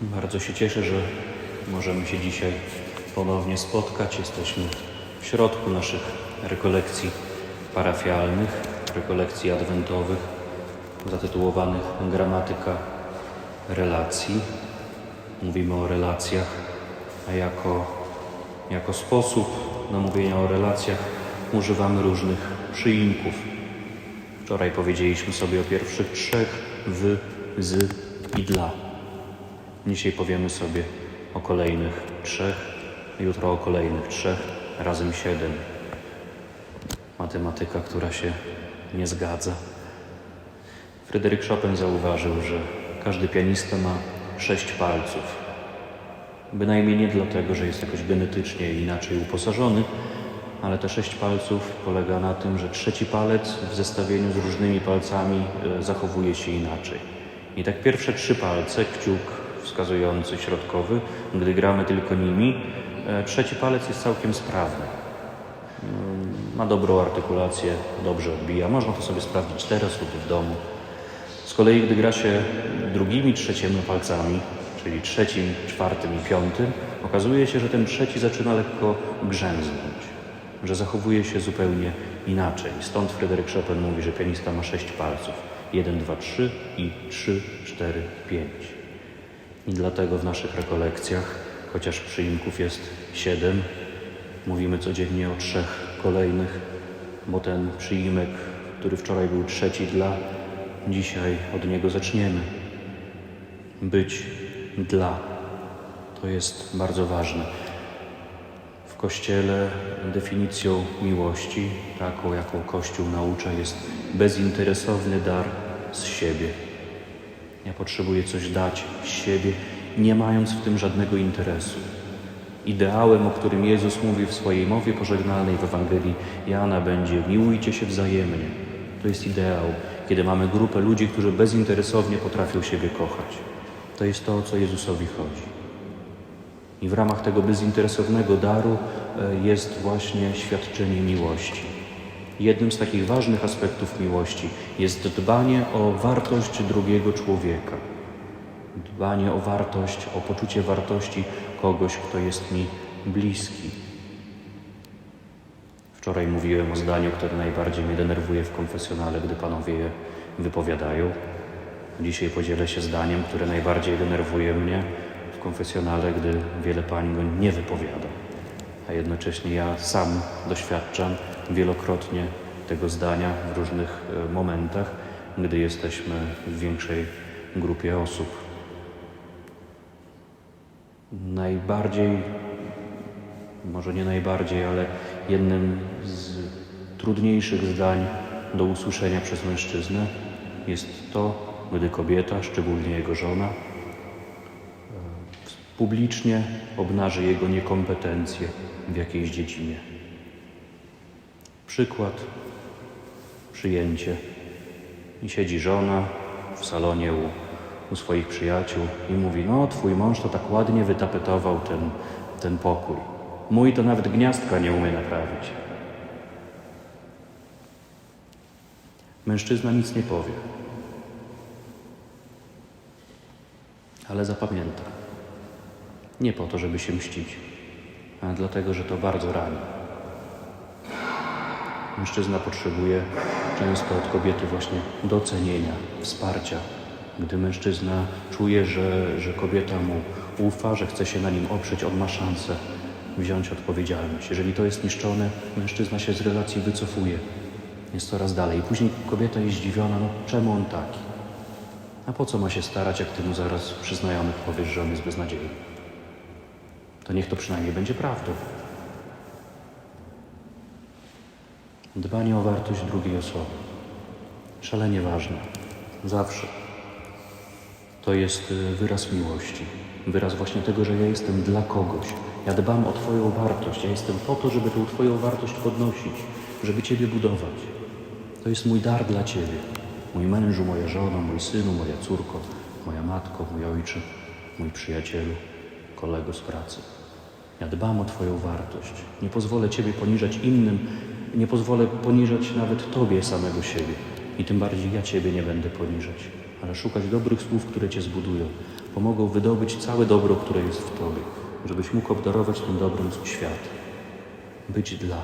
Bardzo się cieszę, że możemy się dzisiaj ponownie spotkać. Jesteśmy w środku naszych rekolekcji parafialnych, rekolekcji adwentowych, zatytułowanych Gramatyka relacji. Mówimy o relacjach, a jako, jako sposób na mówienia o relacjach używamy różnych przyimków. Wczoraj powiedzieliśmy sobie o pierwszych trzech w, z i dla. Dzisiaj powiemy sobie o kolejnych trzech, jutro o kolejnych trzech, razem siedem. Matematyka, która się nie zgadza. Fryderyk Chopin zauważył, że każdy pianista ma sześć palców. Bynajmniej nie dlatego, że jest jakoś genetycznie inaczej uposażony, ale te sześć palców polega na tym, że trzeci palec w zestawieniu z różnymi palcami e, zachowuje się inaczej. I tak pierwsze trzy palce, kciuk wskazujący, środkowy, gdy gramy tylko nimi, e, trzeci palec jest całkiem sprawny. Ma dobrą artykulację, dobrze odbija. Można to sobie sprawdzić teraz lub w domu. Z kolei, gdy gra się drugimi, trzecimi palcami, czyli trzecim, czwartym i piątym, okazuje się, że ten trzeci zaczyna lekko grzęznąć, że zachowuje się zupełnie inaczej. Stąd Fryderyk Chopin mówi, że pianista ma sześć palców. Jeden, dwa, trzy i trzy, cztery, pięć. I dlatego w naszych rekolekcjach, chociaż przyimków jest siedem, mówimy codziennie o trzech kolejnych, bo ten przyimek, który wczoraj był trzeci dla, dzisiaj od niego zaczniemy. Być dla. To jest bardzo ważne. W Kościele definicją miłości, taką jaką Kościół naucza, jest bezinteresowny dar z siebie. Ja potrzebuję coś dać z siebie, nie mając w tym żadnego interesu. Ideałem, o którym Jezus mówi w swojej mowie pożegnalnej w Ewangelii Jana będzie miłujcie się wzajemnie. To jest ideał, kiedy mamy grupę ludzi, którzy bezinteresownie potrafią siebie kochać. To jest to, o co Jezusowi chodzi. I w ramach tego bezinteresownego daru e, jest właśnie świadczenie miłości. Jednym z takich ważnych aspektów miłości jest dbanie o wartość drugiego człowieka. Dbanie o wartość, o poczucie wartości kogoś, kto jest mi bliski. Wczoraj mówiłem o zdaniu, które najbardziej mnie denerwuje w konfesjonale, gdy panowie je wypowiadają. Dzisiaj podzielę się zdaniem, które najbardziej denerwuje mnie w konfesjonale, gdy wiele pań go nie wypowiada. A jednocześnie ja sam doświadczam wielokrotnie tego zdania w różnych e, momentach, gdy jesteśmy w większej grupie osób. Najbardziej, może nie najbardziej, ale jednym z trudniejszych zdań do usłyszenia przez mężczyznę jest to, gdy kobieta, szczególnie jego żona, e, publicznie obnaży jego niekompetencje w jakiejś dziedzinie. Przykład, przyjęcie. I siedzi żona w salonie u, u swoich przyjaciół i mówi: No, twój mąż to tak ładnie wytapetował ten, ten pokój. Mój to nawet gniazdka nie umie naprawić. Mężczyzna nic nie powie. Ale zapamięta. Nie po to, żeby się mścić, ale dlatego, że to bardzo rani. Mężczyzna potrzebuje często od kobiety właśnie docenienia, wsparcia. Gdy mężczyzna czuje, że, że kobieta mu ufa, że chce się na nim oprzeć, on ma szansę wziąć odpowiedzialność. Jeżeli to jest niszczone, mężczyzna się z relacji wycofuje. Jest coraz dalej. Później kobieta jest zdziwiona, no czemu on taki? A po co ma się starać, jak ty mu zaraz przy znajomych powiesz, że on jest beznadziejny? To niech to przynajmniej będzie prawdą. Dbanie o wartość drugiej osoby. Szalenie ważne. Zawsze. To jest y, wyraz miłości. Wyraz właśnie tego, że ja jestem dla kogoś. Ja dbam o Twoją wartość. Ja jestem po to, żeby tą Twoją wartość podnosić, żeby Ciebie budować. To jest mój dar dla Ciebie. Mój mężu, moja żona, mój synu, moja córko, moja matko, mój ojcze, mój przyjacielu, kolego z pracy. Ja dbam o Twoją wartość. Nie pozwolę Ciebie poniżać innym, nie pozwolę poniżać nawet Tobie samego siebie. I tym bardziej ja Ciebie nie będę poniżać, ale szukać dobrych słów, które Cię zbudują, pomogą wydobyć całe dobro, które jest w Tobie, żebyś mógł obdarować tym dobrem świat. Być dla.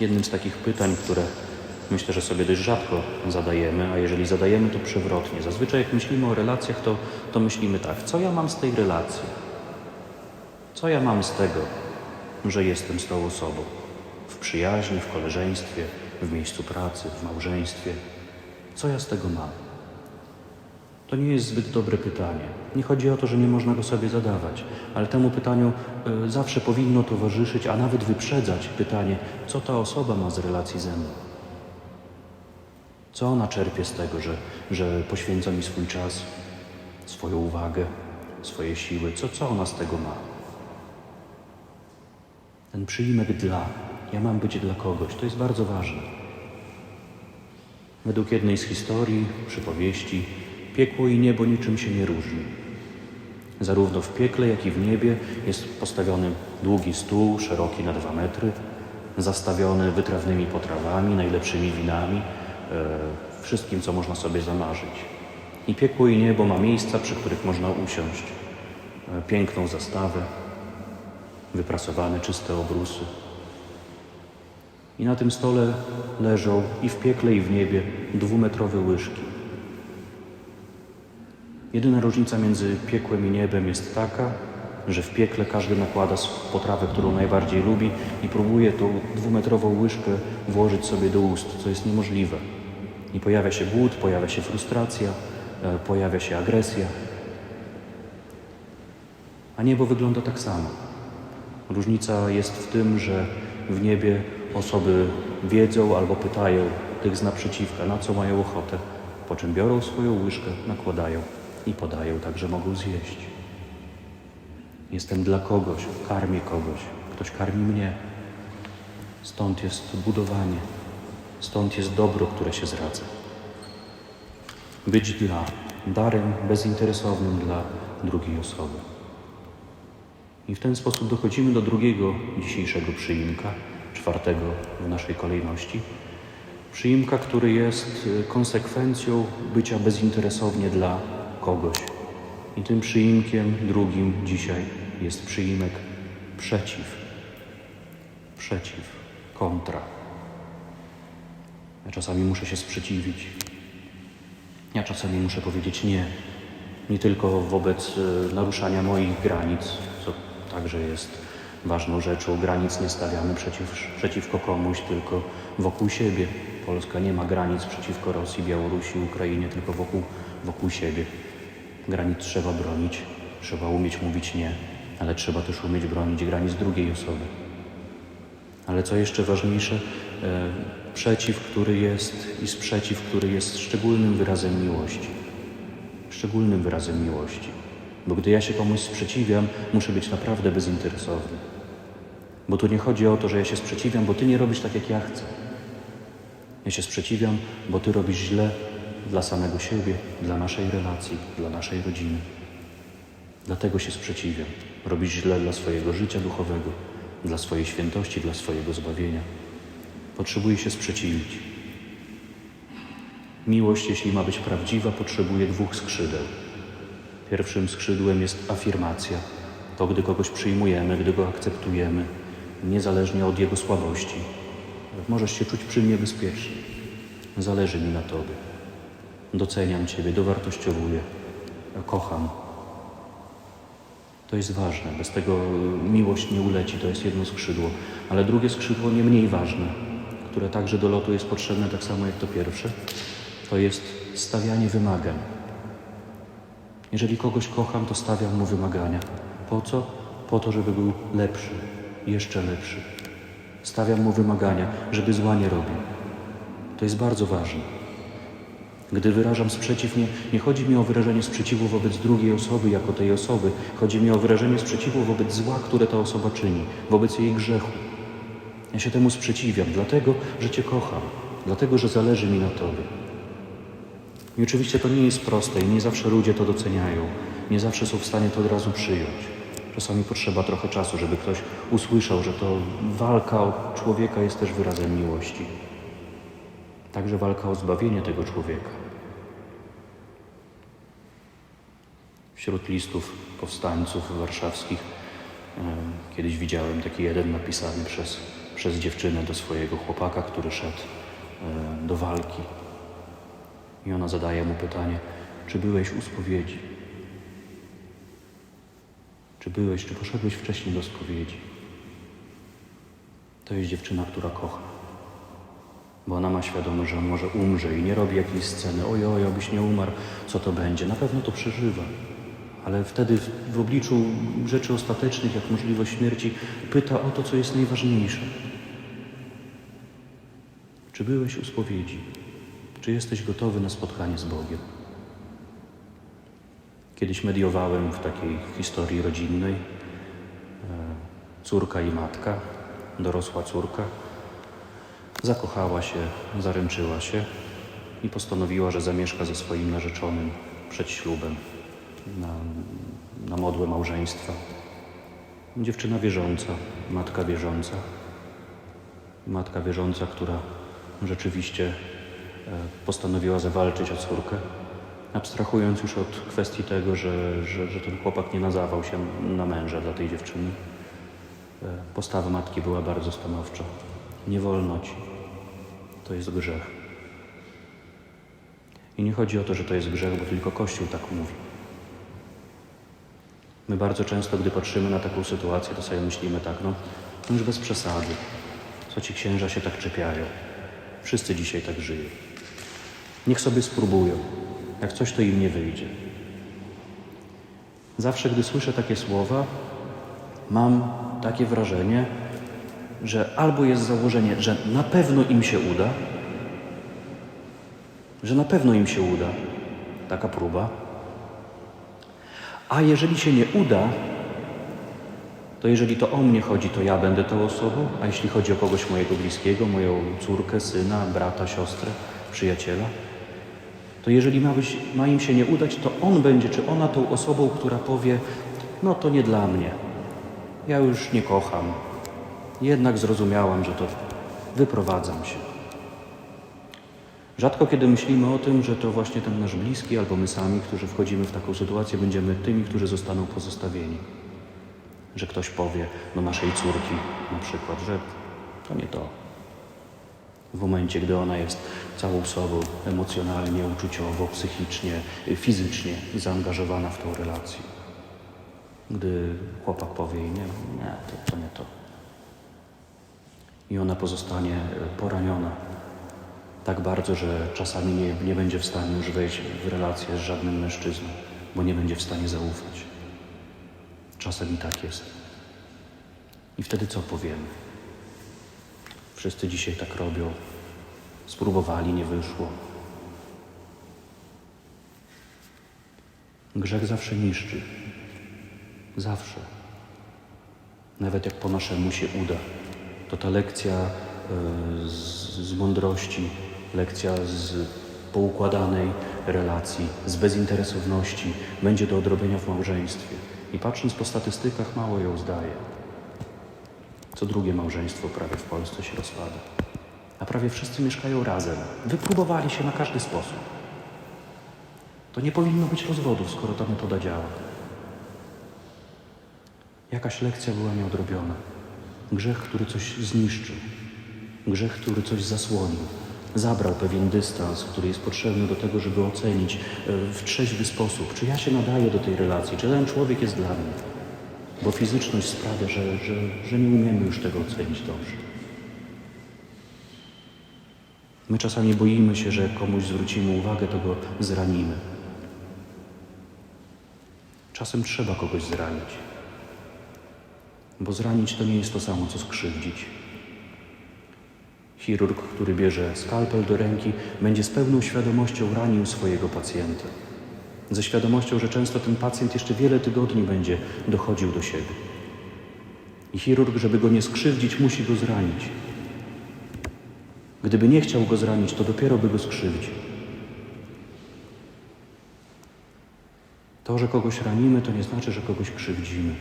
Jednym z takich pytań, które myślę, że sobie dość rzadko zadajemy, a jeżeli zadajemy, to przewrotnie. Zazwyczaj jak myślimy o relacjach, to, to myślimy tak, co ja mam z tej relacji? Co ja mam z tego, że jestem z tą osobą? W przyjaźni, w koleżeństwie, w miejscu pracy, w małżeństwie. Co ja z tego mam? To nie jest zbyt dobre pytanie. Nie chodzi o to, że nie można go sobie zadawać, ale temu pytaniu y, zawsze powinno towarzyszyć, a nawet wyprzedzać pytanie, co ta osoba ma z relacji ze mną. Co ona czerpie z tego, że, że poświęca mi swój czas, swoją uwagę, swoje siły? Co, co ona z tego ma? Ten przyimek dla. Ja mam być dla kogoś. To jest bardzo ważne. Według jednej z historii, przypowieści, piekło i niebo niczym się nie różni. Zarówno w piekle, jak i w niebie jest postawiony długi stół, szeroki na dwa metry, zastawiony wytrawnymi potrawami, najlepszymi winami, e, wszystkim, co można sobie zamarzyć. I piekło i niebo ma miejsca, przy których można usiąść. E, piękną zastawę, wyprasowane czyste obrusy. I na tym stole leżą i w piekle, i w niebie dwumetrowe łyżki. Jedyna różnica między piekłem i niebem jest taka, że w piekle każdy nakłada potrawę, którą najbardziej lubi i próbuje tą dwumetrową łyżkę włożyć sobie do ust, co jest niemożliwe. I pojawia się głód, pojawia się frustracja, e, pojawia się agresja. A niebo wygląda tak samo. Różnica jest w tym, że w niebie osoby wiedzą albo pytają tych z naprzeciwka, na co mają ochotę, po czym biorą swoją łyżkę, nakładają i podają, tak że mogą zjeść. Jestem dla kogoś, karmię kogoś, ktoś karmi mnie. Stąd jest budowanie, stąd jest dobro, które się zradza. Być dla, darem bezinteresownym dla drugiej osoby. I w ten sposób dochodzimy do drugiego dzisiejszego przyimka, czwartego w naszej kolejności. Przyimka, który jest y, konsekwencją bycia bezinteresownie dla kogoś. I tym przyimkiem drugim dzisiaj jest przyimek przeciw. Przeciw, kontra. Ja czasami muszę się sprzeciwić. Ja czasami muszę powiedzieć nie. Nie tylko wobec y, naruszania moich granic, także jest ważną rzeczą. Granic nie stawiamy przeciw, przeciwko komuś, tylko wokół siebie. Polska nie ma granic przeciwko Rosji, Białorusi, Ukrainie, tylko wokół, wokół siebie. Granic trzeba bronić, trzeba umieć mówić nie, ale trzeba też umieć bronić granic drugiej osoby. Ale co jeszcze ważniejsze, e, przeciw, który jest i sprzeciw, który jest szczególnym wyrazem miłości. Szczególnym wyrazem miłości. Bo gdy ja się komuś sprzeciwiam, muszę być naprawdę bezinteresowny. Bo tu nie chodzi o to, że ja się sprzeciwiam, bo ty nie robisz tak, jak ja chcę. Ja się sprzeciwiam, bo ty robisz źle dla samego siebie, dla naszej relacji, dla naszej rodziny. Dlatego się sprzeciwiam. Robisz źle dla swojego życia duchowego, dla swojej świętości, dla swojego zbawienia. Potrzebuje się sprzeciwić. Miłość, jeśli ma być prawdziwa, potrzebuje dwóch skrzydeł. Pierwszym skrzydłem jest afirmacja. To, gdy kogoś przyjmujemy, gdy go akceptujemy, niezależnie od jego słabości. Możesz się czuć przy mnie bezpiecznie. Zależy mi na Tobie. Doceniam Ciebie, dowartościowuję, kocham. To jest ważne. Bez tego miłość nie uleci, to jest jedno skrzydło. Ale drugie skrzydło nie mniej ważne, które także do lotu jest potrzebne tak samo jak to pierwsze, to jest stawianie wymagań. Jeżeli kogoś kocham, to stawiam mu wymagania. Po co? Po to, żeby był lepszy, jeszcze lepszy. Stawiam mu wymagania, żeby zła nie robił. To jest bardzo ważne. Gdy wyrażam sprzeciw, nie, nie chodzi mi o wyrażenie sprzeciwu wobec drugiej osoby jako tej osoby. Chodzi mi o wyrażenie sprzeciwu wobec zła, które ta osoba czyni, wobec jej grzechu. Ja się temu sprzeciwiam, dlatego, że Cię kocham, dlatego, że zależy mi na Tobie. I oczywiście to nie jest proste i nie zawsze ludzie to doceniają, nie zawsze są w stanie to od razu przyjąć. Czasami potrzeba trochę czasu, żeby ktoś usłyszał, że to walka o człowieka jest też wyrazem miłości. Także walka o zbawienie tego człowieka. Wśród listów powstańców warszawskich kiedyś widziałem taki jeden napisany przez, przez dziewczynę do swojego chłopaka, który szedł do walki. I ona zadaje mu pytanie, czy byłeś u spowiedzi? Czy byłeś, czy poszedłeś wcześniej do spowiedzi? To jest dziewczyna, która kocha. Bo ona ma świadomość, że on może umrze i nie robi jakiejś sceny. Oj, oj, abyś nie umarł, co to będzie? Na pewno to przeżywa. Ale wtedy w obliczu rzeczy ostatecznych, jak możliwość śmierci, pyta o to, co jest najważniejsze. Czy byłeś u spowiedzi? Czy jesteś gotowy na spotkanie z Bogiem? Kiedyś mediowałem w takiej historii rodzinnej. E, Córka i matka, dorosła córka, zakochała się, zaręczyła się i postanowiła, że zamieszka ze swoim narzeczonym przed ślubem na, na modłę małżeństwa. Dziewczyna wierząca, matka wierząca. Matka wierząca, która rzeczywiście postanowiła zawalczyć o córkę, abstrahując już od kwestii tego, że, że, że ten chłopak nie nazywał się na męża dla tej dziewczyny. E, Postawa matki była bardzo stanowcza. Nie wolno ci. To jest grzech. I nie chodzi o to, że to jest grzech, bo tylko Kościół tak mówi. My bardzo często, gdy patrzymy na taką sytuację, to sobie myślimy tak, no, no już bez przesady. Co ci księża się tak czepiają? Wszyscy dzisiaj tak żyją. Niech sobie spróbują. Jak coś, to im nie wyjdzie. Zawsze, gdy słyszę takie słowa, mam takie wrażenie, że albo jest założenie, że na pewno im się uda, że na pewno im się uda taka próba, a jeżeli się nie uda, to jeżeli to o mnie chodzi, to ja będę tą osobą, a jeśli chodzi o kogoś mojego bliskiego, moją córkę, syna, brata, siostrę, przyjaciela, to jeżeli ma, być, ma im się nie udać, to on będzie, czy ona tą osobą, która powie, no to nie dla mnie, ja już nie kocham, jednak zrozumiałam, że to wyprowadzam się. Rzadko kiedy myślimy o tym, że to właśnie ten nasz bliski albo my sami, którzy wchodzimy w taką sytuację, będziemy tymi, którzy zostaną pozostawieni. Że ktoś powie do naszej córki na przykład, że to nie to. W momencie, gdy ona jest całą sobą emocjonalnie, uczuciowo, psychicznie, fizycznie zaangażowana w tą relację. Gdy chłopak powie jej, nie, nie, to, to nie to. I ona pozostanie e, poraniona tak bardzo, że czasami nie, nie będzie w stanie już wejść w relację z żadnym mężczyzną, bo nie będzie w stanie zaufać. Czasem i tak jest. I wtedy co powiemy? Wszyscy dzisiaj tak robią. Spróbowali, nie wyszło. Grzech zawsze niszczy. Zawsze. Nawet jak po naszemu się uda, to ta lekcja e, z, z mądrości, lekcja z poukładanej relacji, z bezinteresowności będzie do odrobienia w małżeństwie. I patrząc po statystykach, mało ją zdaje. Co drugie małżeństwo prawie w Polsce się rozpada. A prawie wszyscy mieszkają razem. Wypróbowali się na każdy sposób. To nie powinno być rozwodów, skoro ta metoda działa. Jakaś lekcja była nieodrobiona. Grzech, który coś zniszczył. Grzech, który coś zasłonił. Zabrał pewien dystans, który jest potrzebny do tego, żeby ocenić e, w trzeźwy sposób, czy ja się nadaję do tej relacji, czy ten człowiek jest dla mnie. Bo fizyczność sprawia, że, że, że nie umiemy już tego ocenić dobrze. My czasami boimy się, że komuś zwrócimy uwagę, to go zranimy. Czasem trzeba kogoś zranić. Bo zranić to nie jest to samo, co skrzywdzić. Chirurg, który bierze skalpel do ręki, będzie z pełną świadomością ranił swojego pacjenta. Ze świadomością, że często ten pacjent jeszcze wiele tygodni będzie dochodził do siebie. I chirurg, żeby go nie skrzywdzić, musi go zranić. Gdyby nie chciał go zranić, to dopiero by go skrzywdził. To, że kogoś ranimy, to nie znaczy, że kogoś krzywdzimy.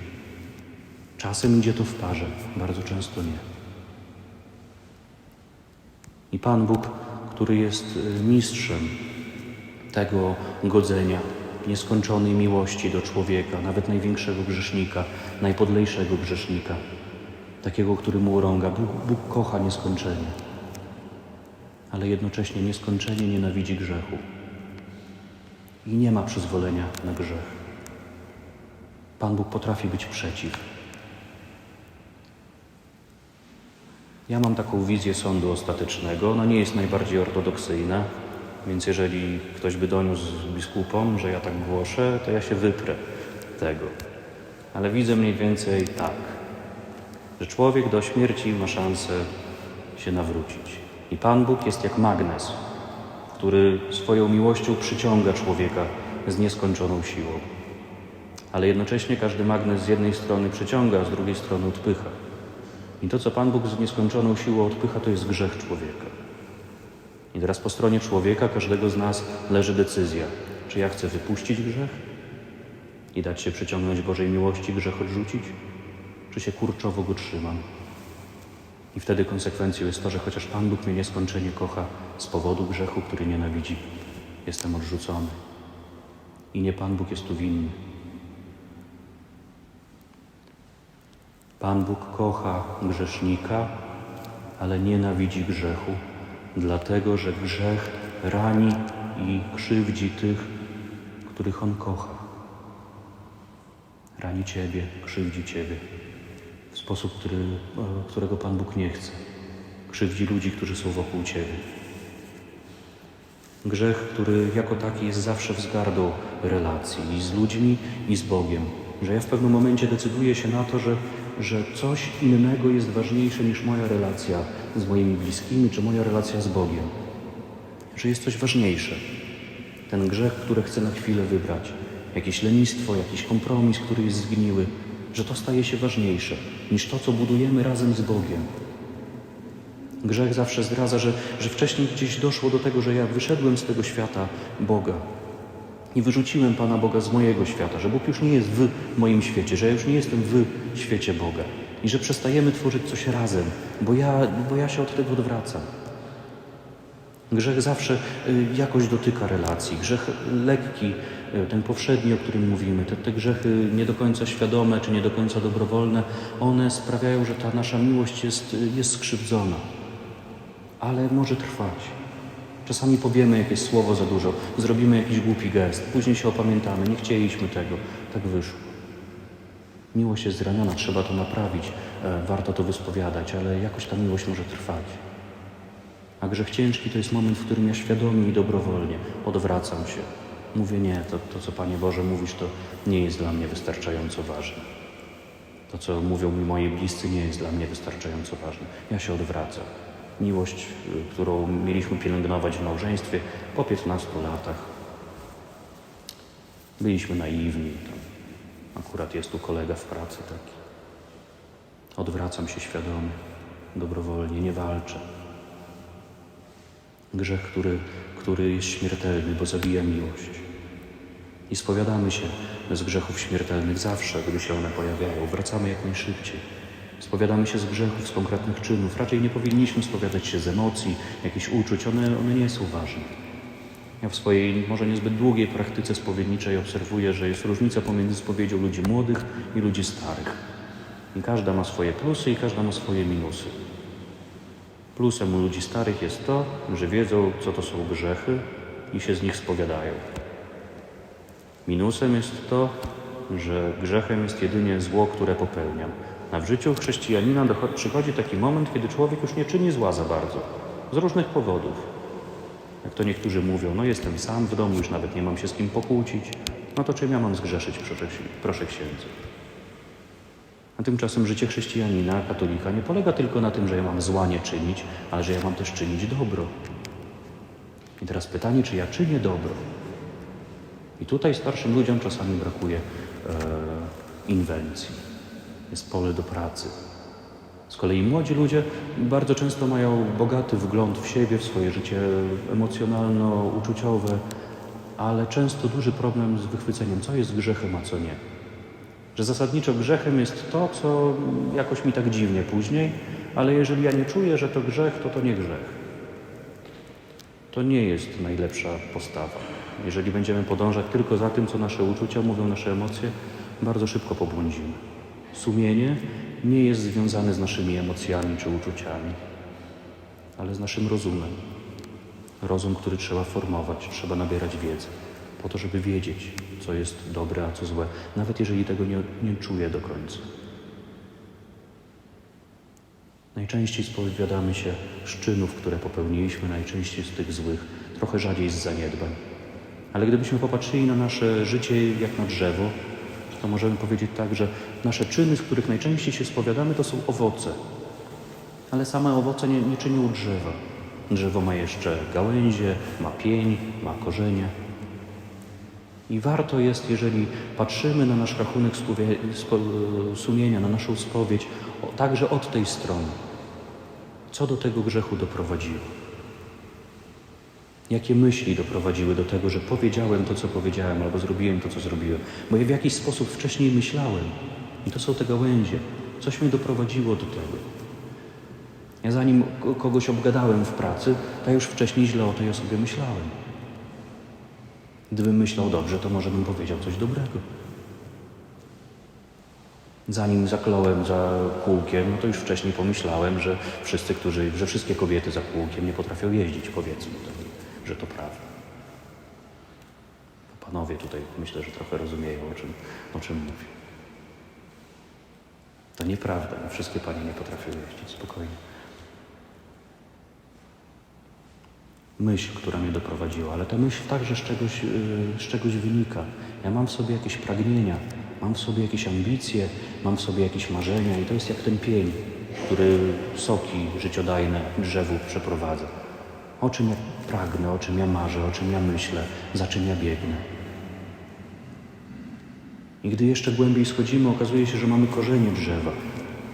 Czasem idzie to w parze, bardzo często nie. I Pan Bóg, który jest y, mistrzem tego godzenia nieskończonej miłości do człowieka, nawet największego grzesznika, najpodlejszego grzesznika, takiego, który mu urąga. Bóg, Bóg kocha nieskończenie, ale jednocześnie nieskończenie nienawidzi grzechu i nie ma przyzwolenia na grzech. Pan Bóg potrafi być przeciw. Ja mam taką wizję sądu ostatecznego. Ona nie jest najbardziej ortodoksyjna, więc jeżeli ktoś by doniósł biskupom, że ja tak głoszę, to ja się wyprę tego. Ale widzę mniej więcej tak, że człowiek do śmierci ma szansę się nawrócić. I Pan Bóg jest jak magnes, który swoją miłością przyciąga człowieka z nieskończoną siłą. Ale jednocześnie każdy magnes z jednej strony przyciąga, a z drugiej strony odpycha. I to, co Pan Bóg z nieskończoną siłą odpycha, to jest grzech człowieka. I teraz po stronie człowieka, każdego z nas leży decyzja, czy ja chcę wypuścić grzech i dać się przyciągnąć Bożej miłości, grzech odrzucić, czy się kurczowo go trzymam. I wtedy konsekwencją jest to, że chociaż Pan Bóg mnie nieskończenie kocha z powodu grzechu, który nienawidzi, jestem odrzucony. I nie Pan Bóg jest tu winny. Pan Bóg kocha grzesznika, ale nienawidzi grzechu, dlatego że grzech rani i krzywdzi tych, których On kocha. Rani Ciebie, krzywdzi Ciebie w sposób, który, e, którego Pan Bóg nie chce. Krzywdzi ludzi, którzy są wokół Ciebie. Grzech, który jako taki jest zawsze wzgardą relacji i z ludźmi, i z Bogiem. Że ja w pewnym momencie decyduję się na to, że, że coś innego jest ważniejsze niż moja relacja z moimi bliskimi, czy moja relacja z Bogiem. Że jest coś ważniejsze. Ten grzech, który chcę na chwilę wybrać, jakieś lenistwo, jakiś kompromis, który jest zgniły, że to staje się ważniejsze niż to, co budujemy razem z Bogiem. Grzech zawsze zdradza, że, że wcześniej gdzieś doszło do tego, że ja wyszedłem z tego świata Boga i wyrzuciłem Pana Boga z mojego świata, że Bóg już nie jest w moim świecie, że ja już nie jestem w świecie Boga i że przestajemy tworzyć coś razem, bo ja, bo ja się od tego odwracam. Grzech zawsze y, jakoś dotyka relacji. Grzech lekki, y, ten powszedni, o którym mówimy, te, te grzechy nie do końca świadome czy nie do końca dobrowolne, one sprawiają, że ta nasza miłość jest, y, jest skrzywdzona, ale może trwać. Czasami powiemy jakieś słowo za dużo, zrobimy jakiś głupi gest, później się opamiętamy, nie chcieliśmy tego, tak wyszło. Miłość jest zraniona, trzeba to naprawić, e, warto to wyspowiadać, ale jakoś ta miłość może trwać. A grzech ciężki to jest moment, w którym ja świadomie i dobrowolnie odwracam się. Mówię nie, to, to co Panie Boże mówisz, to nie jest dla mnie wystarczająco ważne. To, co mówią mi moi bliscy, nie jest dla mnie wystarczająco ważne. Ja się odwracam. Miłość, y, którą mieliśmy pielęgnować w małżeństwie po 15 latach. Byliśmy naiwni. Tam akurat jest tu kolega w pracy taki. Odwracam się świadomie, dobrowolnie, nie walczę. Grzech, który, który jest śmiertelny, bo zabija miłość. I spowiadamy się z grzechów śmiertelnych zawsze, gdy się one pojawiają. Wracamy jak najszybciej. Spowiadamy się z grzechów, z konkretnych czynów. Raczej nie powinniśmy spowiadać się z emocji, jakichś uczuć. One, one nie są ważne. Ja w swojej może niezbyt długiej praktyce spowiedniczej obserwuję, że jest różnica pomiędzy spowiedzią ludzi młodych i ludzi starych. I każda ma swoje plusy i każda ma swoje minusy. Plusem u ludzi starych jest to, że wiedzą, co to są grzechy i się z nich spowiadają. Minusem jest to, że grzechem jest jedynie zło, które popełniam. A w życiu chrześcijanina przychodzi taki moment, kiedy człowiek już nie czyni zła za bardzo. Z różnych powodów. Jak to niektórzy mówią, no jestem sam w domu, już nawet nie mam się z kim pokłócić. No to czym ja mam zgrzeszyć, proszę, proszę księdza? A tymczasem życie chrześcijanina, katolika nie polega tylko na tym, że ja mam zła nie czynić, ale że ja mam też czynić dobro. I teraz pytanie, czy ja czynię dobro? I tutaj starszym ludziom czasami brakuje e, inwencji. Jest pole do pracy. Z kolei młodzi ludzie bardzo często mają bogaty wgląd w siebie, w swoje życie emocjonalno-uczuciowe, ale często duży problem z wychwyceniem, co jest grzechem, a co nie. Że zasadniczo grzechem jest to, co jakoś mi tak dziwnie później, ale jeżeli ja nie czuję, że to grzech, to to nie grzech. To nie jest najlepsza postawa. jeżeli będziemy podążać tylko za tym, co nasze uczucia mówią, nasze emocje, bardzo szybko pobłądzimy. Sumienie nie jest związane z naszymi emocjami czy uczuciami, ale z naszym rozumem. Rozum, który trzeba formować, trzeba nabierać wiedzy, po to, żeby wiedzieć, co jest dobre, a co złe, nawet jeżeli tego nie, nie czuję do końca. Najczęściej spowiadamy się z czynów, które popełniliśmy, najczęściej z tych złych, trochę rzadziej z zaniedbań. Ale gdybyśmy popatrzyli na nasze życie jak na drzewo, to możemy powiedzieć tak, że nasze czyny, z których najczęściej się spowiadamy, to są owoce. Ale same owoce nie, nie czynią drzewa. Drzewo ma jeszcze gałęzie, ma pień, ma korzenie. I warto jest, jeżeli patrzymy na nasz rachunek sumienia, na naszą spowiedź, także od tej strony. Co do tego grzechu doprowadziło? Jakie myśli doprowadziły do tego, że powiedziałem to, co powiedziałem, albo zrobiłem to, co zrobiłem? Bo ja w jakiś sposób wcześniej myślałem. I to są te gałęzie. Coś mnie doprowadziło do tego. Ja zanim ko- kogoś obgadałem w pracy, to już wcześniej źle o tej osobie myślałem. Gdybym myślał dobrze, to może bym powiedział coś dobrego. Zanim zakląłem za kółkiem, no to już wcześniej pomyślałem, że wszyscy, którzy, że wszystkie kobiety za kółkiem nie potrafią jeździć, powiedzmy że to prawda. Panowie tutaj myślę, że trochę rozumieją, o czym, o czym mówię. To nieprawda, wszystkie panie nie potrafią jeździć, spokojnie. myśl, która mnie doprowadziła, ale ta myśl także z czegoś, yy, z czegoś wynika. Ja mam w sobie jakieś pragnienia, mam w sobie jakieś ambicje, mam w sobie jakieś marzenia i to jest jak ten pień, który soki życiodajne drzewu przeprowadza. O czym pragnę, o czym ja marzę, o czym ja myślę, za czym ja biegnę. I gdy jeszcze głębiej schodzimy, okazuje się, że mamy korzenie drzewa.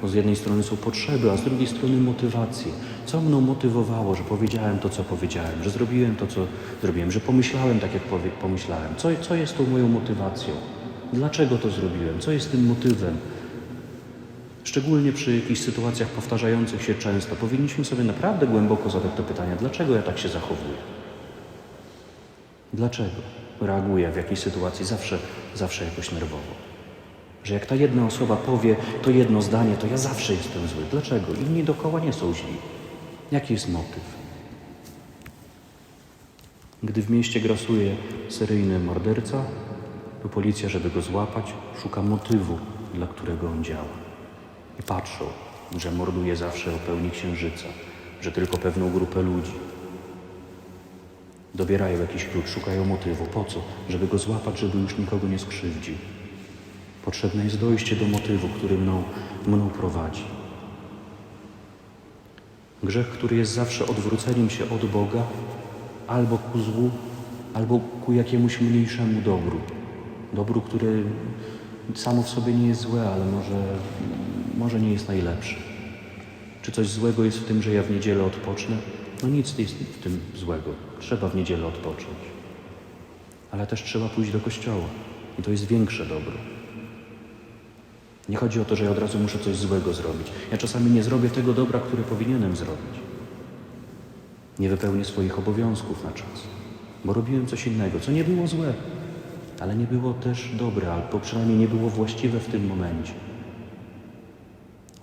Bo z jednej strony są potrzeby, a z drugiej strony motywacje. Co mną motywowało, że powiedziałem to, co powiedziałem, że zrobiłem to, co zrobiłem, że pomyślałem tak, jak pomyślałem? Co, co jest tą moją motywacją? Dlaczego to zrobiłem? Co jest tym motywem? Szczególnie przy jakichś sytuacjach powtarzających się często, powinniśmy sobie naprawdę głęboko zadać to pytanie, dlaczego ja tak się zachowuję? Dlaczego reaguję w jakiejś sytuacji zawsze, zawsze jakoś nerwowo? Że jak ta jedna osoba powie to jedno zdanie, to ja zawsze jestem zły. Dlaczego? Inni dookoła nie są źli. Jaki jest motyw? Gdy w mieście grasuje seryjny morderca, to policja, żeby go złapać, szuka motywu, dla którego on działa. I patrzą, że morduje zawsze o pełni księżyca, że tylko pewną grupę ludzi. Dobierają jakiś klucz, szukają motywu. Po co? Żeby go złapać, żeby już nikogo nie skrzywdził. Potrzebne jest dojście do motywu, który mną, mną prowadzi. Grzech, który jest zawsze odwróceniem się od Boga, albo ku złu, albo ku jakiemuś mniejszemu dobru. Dobru, które samo w sobie nie jest złe, ale może, może nie jest najlepsze. Czy coś złego jest w tym, że ja w niedzielę odpocznę? No nic jest w tym złego. Trzeba w niedzielę odpocząć. Ale też trzeba pójść do kościoła. I to jest większe dobro. Nie chodzi o to, że ja od razu muszę coś złego zrobić. Ja czasami nie zrobię tego dobra, które powinienem zrobić. Nie wypełnię swoich obowiązków na czas, bo robiłem coś innego, co nie było złe, ale nie było też dobre, albo przynajmniej nie było właściwe w tym momencie.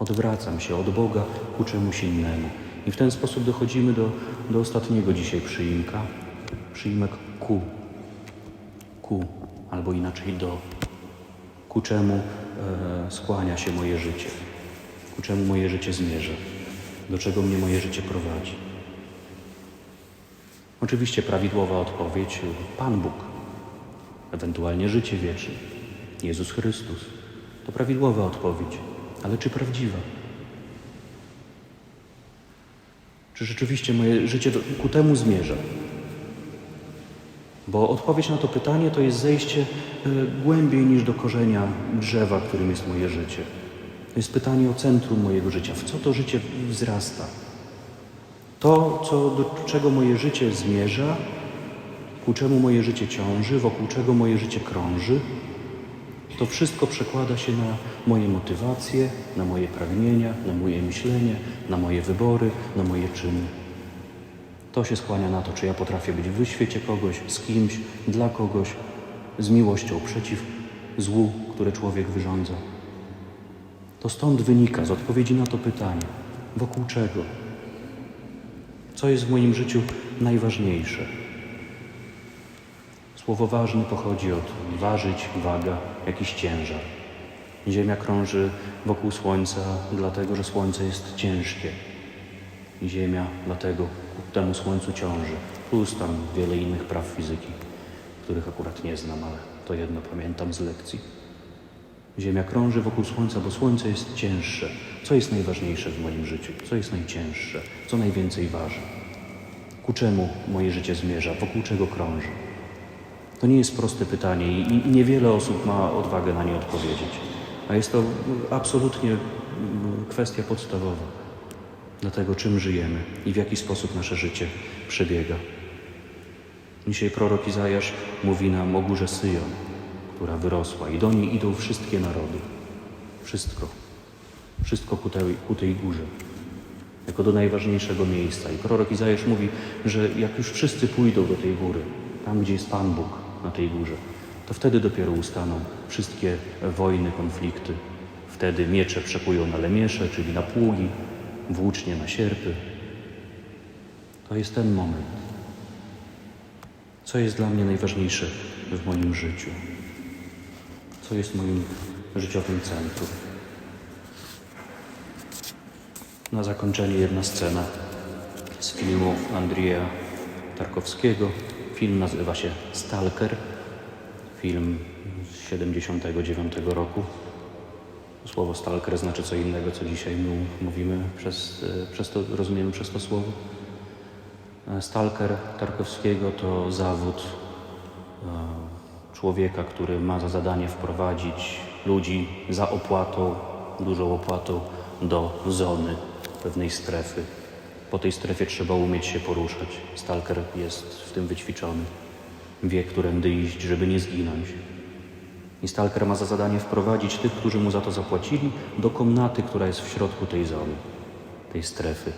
Odwracam się od Boga ku czemuś innemu. I w ten sposób dochodzimy do, do ostatniego dzisiaj przyimka. Przyimek ku. Ku, albo inaczej do. Ku czemu e, skłania się moje życie? Ku czemu moje życie zmierza? Do czego mnie moje życie prowadzi? Oczywiście prawidłowa odpowiedź Pan Bóg, ewentualnie życie wieczne, Jezus Chrystus. To prawidłowa odpowiedź, ale czy prawdziwa? Czy rzeczywiście moje życie ku temu zmierza? Bo odpowiedź na to pytanie to jest zejście y, głębiej niż do korzenia drzewa, którym jest moje życie. To jest pytanie o centrum mojego życia. W co to życie wzrasta? To, co, do czego moje życie zmierza, ku czemu moje życie ciąży, wokół czego moje życie krąży, to wszystko przekłada się na moje motywacje, na moje pragnienia, na moje myślenie, na moje wybory, na moje czyny. To się skłania na to, czy ja potrafię być w świecie kogoś, z kimś, dla kogoś, z miłością przeciw złu, które człowiek wyrządza. To stąd wynika z odpowiedzi na to pytanie, wokół czego? Co jest w moim życiu najważniejsze? Słowo ważny pochodzi od ważyć, waga, jakiś ciężar. Ziemia krąży wokół Słońca, dlatego że Słońce jest ciężkie. Ziemia dlatego ku temu Słońcu ciąży. Plus tam wiele innych praw fizyki, których akurat nie znam, ale to jedno pamiętam z lekcji. Ziemia krąży wokół Słońca, bo Słońce jest cięższe. Co jest najważniejsze w moim życiu? Co jest najcięższe? Co najwięcej waży? Ku czemu moje życie zmierza? Wokół czego krąży? To nie jest proste pytanie i, niewiele osób ma odwagę na nie odpowiedzieć. A jest to absolutnie kwestia podstawowa dla tego, czym żyjemy i w jaki sposób nasze życie przebiega. Dzisiaj prorok Izajasz mówi nam o górze Syjon, która wyrosła i do niej idą wszystkie narody. Wszystko. Wszystko ku tej, ku tej górze. Jako do najważniejszego miejsca. I prorok Izajasz mówi, że jak już wszyscy pójdą do tej góry, tam gdzie jest Pan Bóg na tej górze, to wtedy dopiero ustaną wszystkie wojny, konflikty. Wtedy miecze przekują na lemiesze, czyli na pługi, włócznie na sierpy. To jest ten moment. Co jest dla mnie najważniejsze w moim życiu? Co jest moim życiowym centrum? Na zakończenie jedna scena z filmu Andrzeja Tarkowskiego. Film nazywa się Stalker. Film z 79 roku. Słowo stalker znaczy co innego, co dzisiaj my mówimy przez, e, przez to, rozumiemy przez to słowo. E, Stalker Tarkowskiego to zawód e, człowieka, który ma za zadanie wprowadzić ludzi za opłatą, dużą opłatą do zony pewnej strefy. Po tej strefie trzeba umieć się poruszać. Stalker jest w tym wyćwiczony. Wie, którędy iść, żeby nie zginąć. I stalker ma za zadanie wprowadzić tych, którzy mu za to zapłacili, do komnaty, która jest w środku tej zony, tej strefy.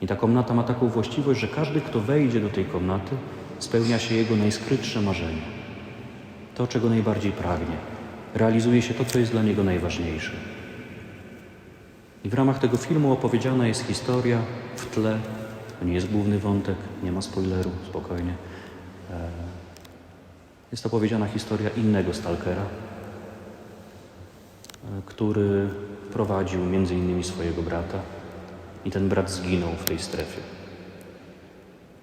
I ta komnata ma taką właściwość, że każdy, kto wejdzie do tej komnaty, spełnia się jego najskrytsze marzenie. To, czego najbardziej pragnie. Realizuje się to, co jest dla niego najważniejsze. I w ramach tego filmu opowiedziana jest historia w tle. To nie jest główny wątek, nie ma spoileru, spokojnie. E, Jest opowiedziana historia innego stalkera, e, który prowadził między innymi swojego brata i ten brat zginął w tej strefie.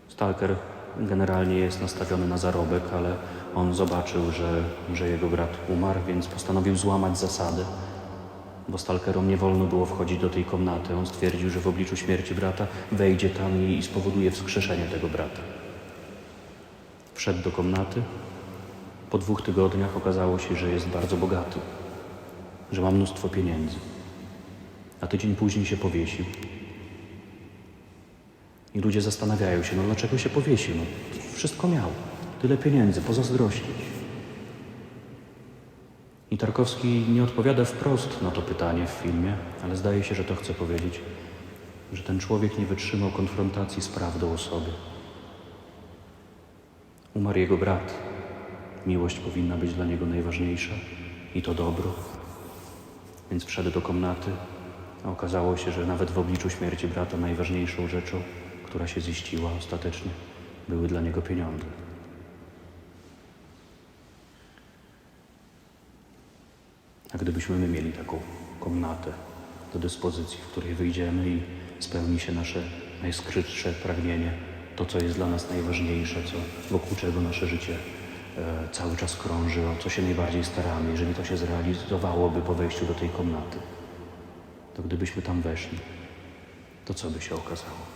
Stalker generalnie jest nastawiony na zarobek, ale on zobaczył, że, że jego brat umarł, więc postanowił złamać zasadę, bo stalkerom nie wolno było wchodzić do tej komnaty. On stwierdził, że w obliczu śmierci brata wejdzie tam i, spowoduje wskrzeszenie tego brata. Wszedł do komnaty. Po dwóch tygodniach okazało się, że jest bardzo bogaty, że ma mnóstwo pieniędzy. A tydzień później się powiesił. I ludzie zastanawiają się, no dlaczego się powiesił? No, wszystko miał. Tyle pieniędzy, pozazdrościć. I Tarkowski nie odpowiada wprost na to pytanie w filmie, ale zdaje się, że to chce powiedzieć, że ten człowiek nie wytrzymał konfrontacji z prawdą o sobie. Umarł jego brat. Miłość powinna być dla niego najważniejsza i to dobro. Więc wszedł do komnaty, a okazało się, że nawet w obliczu śmierci brata najważniejszą rzeczą, która się ziściła ostatecznie, były dla niego pieniądze. Gdybyśmy my mieli taką komnatę do dyspozycji, w której wyjdziemy i spełni się nasze najskrytsze pragnienie, to co jest dla nas najważniejsze, co, wokół czego nasze życie e, cały czas krąży, o co się najbardziej staramy, jeżeli to się zrealizowałoby po wejściu do tej komnaty, to gdybyśmy tam weszli, to co by się okazało?